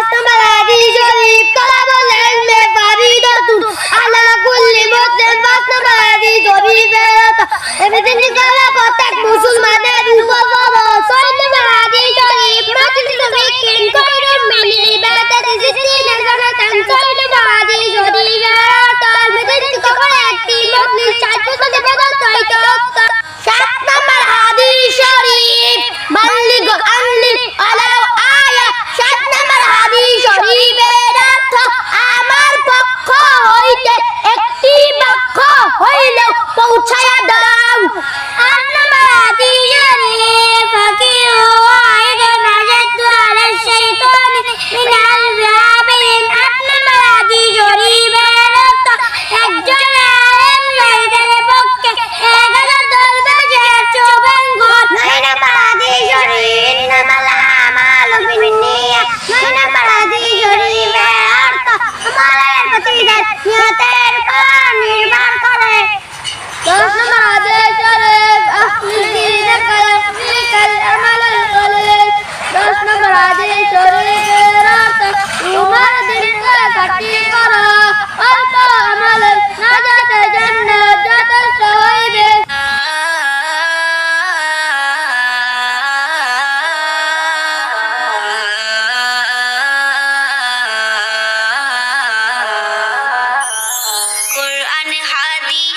esta ছায়া দাও।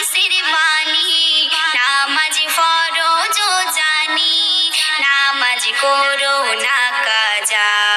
হাদিসের বাণী নামাজ ফরজ জানি নামাজ করো না কাজা।